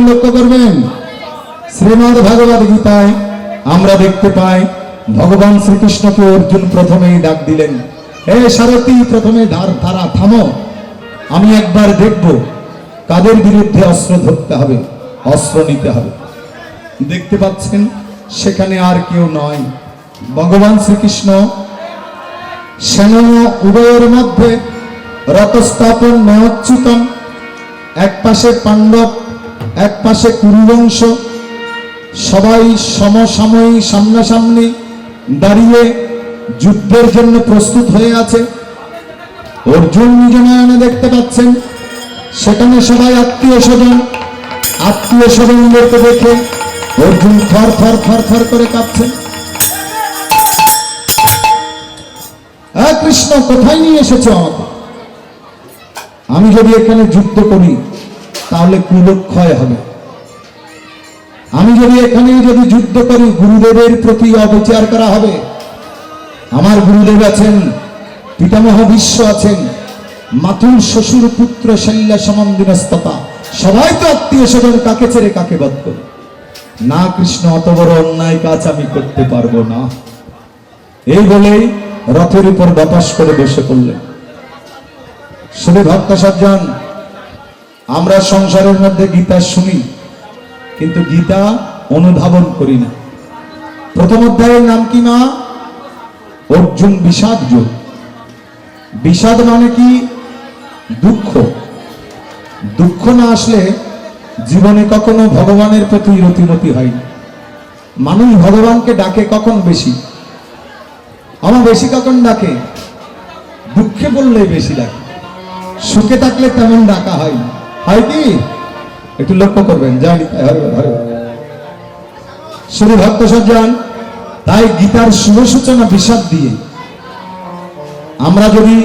একটু লক্ষ্য করবেন, শ্রীমদ ভগবদ গীতায় আমরা দেখতে পাই, ভগবান শ্রীকৃষ্ণকে অর্জুন প্রথমেই ডাক দিলেন, হে সারথী, প্রথমে ধার, ধারা, থামো। আমি একবার দেখব কাদের বিরুদ্ধে অস্ত্র ধরতে হবে, অস্ত্র নিতে হবে। দেখতে পাচ্ছেন, সেখানে আর কেউ নয়। ভগবান শ্রীকৃষ্ণ সেন উভয়ের মধ্যে রথস্থাপন নয়চ্যুতম এক পাশে পাণ্ডব এক পাশে কুরুবংশ, সবাই সমসাময়ী সামনাসামনি দাঁড়িয়ে যুদ্ধের জন্য প্রস্তুত হয়ে আছে। অর্জুন নিজ নয়নে দেখতে পাচ্ছেন, সেখানে সবাই আত্মীয় স্বজন, আত্মীয় স্বজনদেরকে দেখে অর্জুন থর থর থর থর করে কাঁপছে। হ্যাঁ কৃষ্ণ, কোথায় নিয়ে এসেছ আমি যদি এখানে যুদ্ধ করি তাহলে কুলক্ষয় হবে। আমি যদি এখানে যদি যুদ্ধ করি, গুরুদেবের প্রতি অবিচার করা হবে। আমার গুরুদেব আছেন, পিতামহ বিশ্ব আছেন, মাতুল শ্বশুর পুত্র শৈল্য সমন্দিনস্ততা সবাই তো আত্মীয় স্বজন কাকে ছেড়ে কাকে বধ করে? না কৃষ্ণ, অত বড় অন্যায় কাজ আমি করতে পারব না। এই বলেই রথের উপর বাতাস করে বসে পড়লেন। শুধু ভক্ত সজ্জন আমরা সংসারের মধ্যে গীতা শুনি, কিন্তু গীতা অনুধাবন করি না। প্রথম অধ্যায়ের নাম কি মা? অর্জুন বিষাদ যোগ বিষাদ মানে কি? দুঃখ। দুঃখ না আসলে জীবনে কখনো ভগবানের প্রতি রতিমতি হয় না। মানুষ ভগবানকে ডাকে কখন বেশি? আমার বেশি কখন ডাকে? দুঃখে বললে বেশি ডাকে। সুখে থাকলে তেমন ডাকা হয় না। হয় কি? একটু লক্ষ্য করবেন জানি। শুধু ভক্ত সজ্জন তাই গীতার শুভ সূচনা বিষাদ দিয়ে আমরা যদি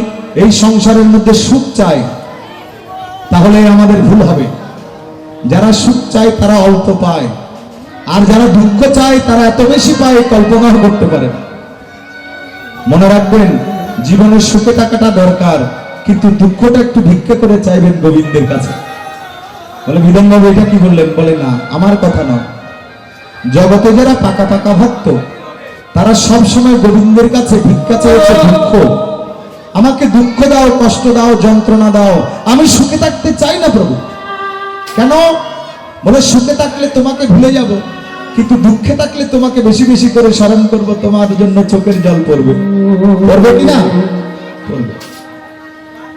এই সংসারের মধ্যে সুখ চাই, তাহলে আমাদের ভুল হবে। যারা সুখ চায়, তারা অল্প পায়। আর যারা দুঃখ চায়, তারা এত বেশি পায়, কল্পনাও করতে পারে মনে রাখবেন জীবনের সুখে থাকাটা দরকার, কিন্তু দুঃখটা একটু ভিক্ষা করে চাইবেন গোবিন্দের কাছে। বলে বিধান বাবু এটা কি বললেন বলে, না, আমার কথা নয়। জগতে যারা পাকা পাকা ভক্ত, তারা সব সময় গোবিন্দের কাছে ভিক্ষা চেয়েছে দুঃখ। আমাকে দুঃখ দাও, কষ্ট দাও, যন্ত্রণা দাও। আমি সুখে থাকতে চাই না প্রভু। কেন? বলে, সুখে থাকলে তোমাকে ভুলে যাব, কিন্তু দুঃখে থাকলে তোমাকে বেশি বেশি করে স্মরণ করব, তোমার জন্য চোখের জল পড়বে। পড়বে কি না?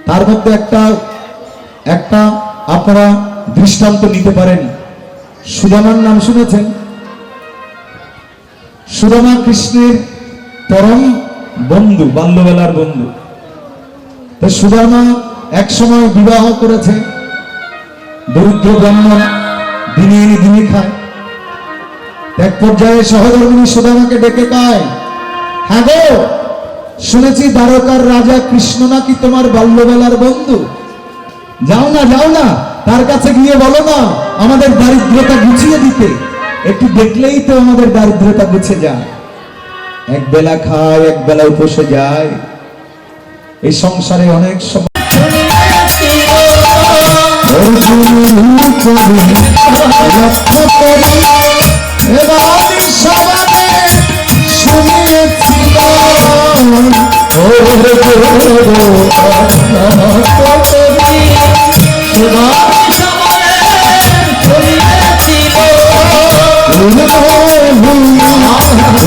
তার মধ্যে একটা একটা আপনারা দৃষ্টান্ত নিতে পারেন। সুদামার নাম শুনেছেন? সুদামা কৃষ্ণের পরম বন্ধু, বাল্যবেলার বন্ধু। সুদামা এক সময় বিবাহ করেছে। দরিদ্র ব্রাহ্মণ দিনে এনে দিনে খায়। এক পর্যায়ে সহধর্মিনী সুদামাকে ডেকে পায় হ্যাঁ গো, শুনেছি দ্বারকার রাজা কৃষ্ণ নাকি তোমার বাল্যবেলার বন্ধু? যাও না যাও না। তার কাছে গিয়ে বলো না আমাদের দারিদ্রতা গুছিয়ে দিতে। একটু দেখলেই তো আমাদের দারিদ্রতা গুছে যায়। এক বেলা খায় এক বেলা উপসে যায়। এই সংসারে অনেক সময়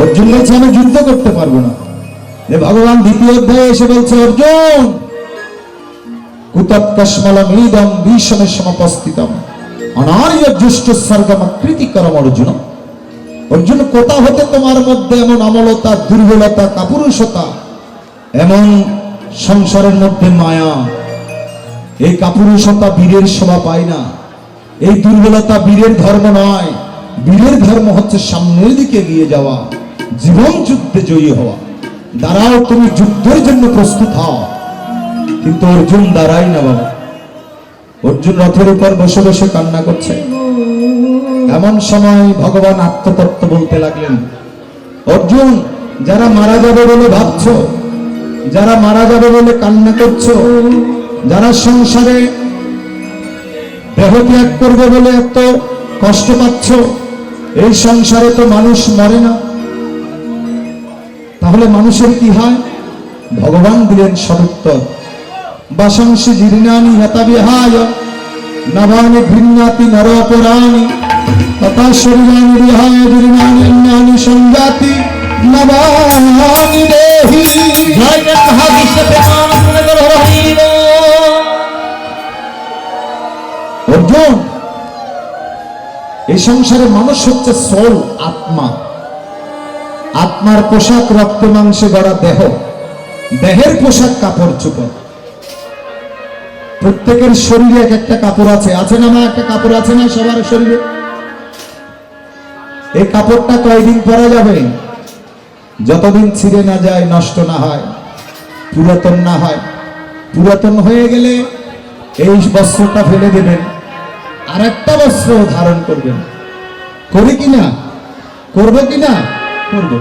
অর্জুন বলছে, আমি যুদ্ধ করতে পারব না। যে ভগবান, দ্বিতীয় অধ্যায়ে এসে বলছে, অর্জুন কুতৎকস্মলম ইদম ভীষণের সমপস্থিতম। অনার্য জ্যেষ্ঠ স্বর্গম কৃতি করম অর্জুন। অর্জুন, কোথা হতে তোমার মধ্যে এমন অমলতা, দুর্বলতা, কাপুরুষতা, এমন সংসারের মধ্যে মায়া? এই কাপুরুষতা বীরের শোভা পায় না। এই দুর্বলতা বীরের ধর্ম নয়। বীরের ধর্ম হচ্ছে সামনের দিকে এগিয়ে যাওয়া, জীবন যুদ্ধে জয়ী হওয়া। দাঁড়াও, তুমি যুদ্ধের জন্য প্রস্তুত হও। কিন্তু অর্জুন দাঁড়াই না বাবা। অর্জুন রথের উপর বসে বসে কান্না করছে। এমন সময় ভগবান আত্মতত্ত্ব বলতে লাগলেন, অর্জুন, যারা মারা যাবে বলে ভাবছ, যারা মারা যাবে বলে কান্না করছ, যারা সংসারে দেহ ত্যাগ করবে বলে এত কষ্ট পাচ্ছ, এই সংসারে তো মানুষ মরে না। তাহলে মানুষের কি হয়? ভগবান দিলেন সদুত্তর বাসংসি জীর্ণানি হতাবিহায় নবানি ঘৃণাতি নরপরাণি তথা শরীরানি বিহায় জীর্ণানি অন্যানি সংজাতি নবানি দেহি। জয়। অর্জুন এই সংসারে মানুষ হচ্ছে সোল আত্মা। আত্মার পোশাক রক্ত মাংসে গড়া দেহ। দেহের পোশাক কাপড় চোপড়। প্রত্যেকের শরীরে এক একটা কাপড় আছে। আছে না মা, একটা কাপড় আছে না সবার শরীরে? এই কাপড়টা কয়দিন পরা যাবে? যতদিন ছিঁড়ে না যায়, নষ্ট না হয়, পুরাতন না হয়, পুরাতন হয়ে গেলে এই বস্ত্রটা ফেলে দেবেন। আর একটা বস্ত্র ধারণ করবেন। করি কিনা করব কিনা করব।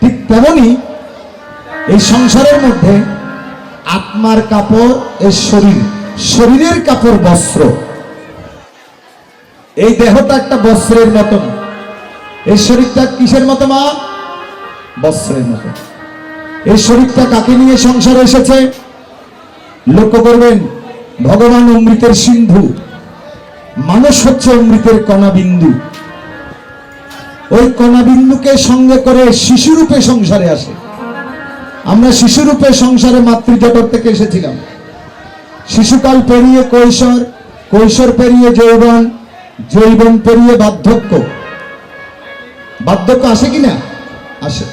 ঠিক তেমনি এই সংসারের মধ্যে আত্মার কাপড় এর শরীর, শরীরের কাপড় বস্ত্র। এই দেহটা একটা বস্ত্রের মতন। এই শরীরটা কিসের মতো মা? বস্ত্রের মতো এই শরীরটা কাকে নিয়ে সংসার এসেছে? লক্ষ্য করবেন, ভগবান অমৃতের সিন্ধু। মানুষ হচ্ছে অমৃতের কণা বিন্দু ওই কণা বিন্দুকে সঙ্গে করে শিশুরূপে সংসারে আসে। আমরা শিশুরূপে সংসারে মাতৃজটর থেকে এসেছিলাম। শিশুকাল পেরিয়ে কৈশোর কৈশোর পেরিয়ে যৌবন যৌবন পেরিয়ে বার্ধক্য। বার্ধক্য আসে কিনা আসে।